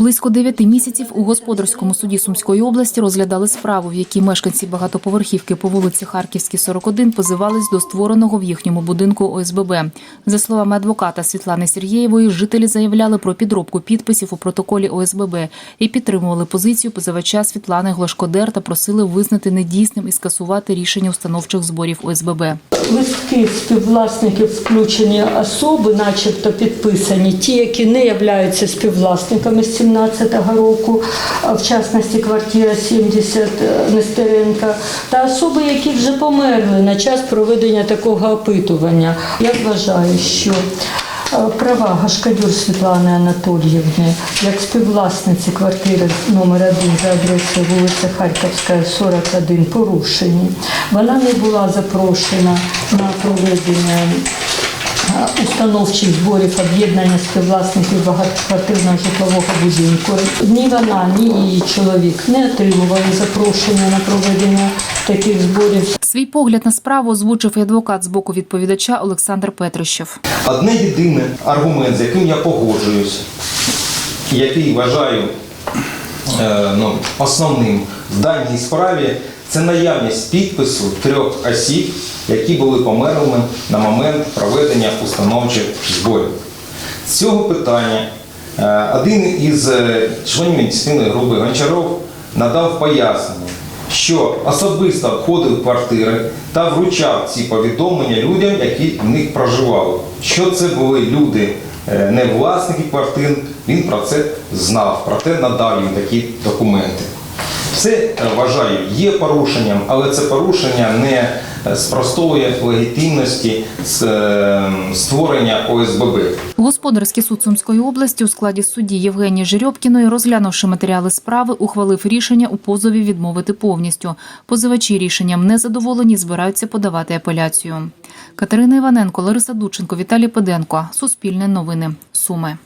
Близько дев'яти місяців у господарському суді Сумської області розглядали справу, в якій мешканці багатоповерхівки по вулиці Харківській, 41 позивались до створеного в їхньому будинку ОСББ. За словами адвоката Світлани Сергєєвої, жителі заявляли про підробку підписів у протоколі ОСББ і підтримували позицію позивача Світлани Глашкодер та просили визнати недійсним і скасувати рішення установчих зборів ОСББ. Листки співвласників включені особи, начебто підписані, ті, які не являються співвласниками з 17-го року, в частності квартира 70 Нестеренка, та особи, які вже померли на час проведення такого опитування. Я вважаю, що е, Права Гашкадюр Світлани Анатоліївни як співвласниці квартири номер 1 за адресою вулиця Харківська, 41 порушені. Вона не була запрошена на проведення е, установчих зборів об'єднання співвласників багатоквартирного житлового будинку. Ні вона, ні її чоловік не отримували запрошення на проведення таких зборів. Свій погляд на справу озвучив і адвокат з боку відповідача Олександр Петрищев. Одне єдине аргумент, з яким я погоджуюся, і який вважаю е, ну, основним в даній справі, це наявність підпису трьох осіб, які були померлими на момент проведення установчих зборів. З цього питання е, один із е, членів медицинської групи Гончаров надав пояснення, що особисто входив в квартири та вручав ці повідомлення людям, які в них проживали. Що це були люди, е, не власники квартир, він про це знав, проте надав їм такі документи. Це е, вважаю є порушенням, але це порушення не е, спростовує легітимності е, створення ОСББ. Господарський суд Сумської області у складі судді Євгенії Жерьобкіної, розглянувши матеріали справи, ухвалив рішення у позові відмовити повністю. Позивачі рішенням не задоволені, збираються подавати апеляцію. Катерина Іваненко, Лариса Дученко, Віталій Педенко. Суспільне новини. Суми.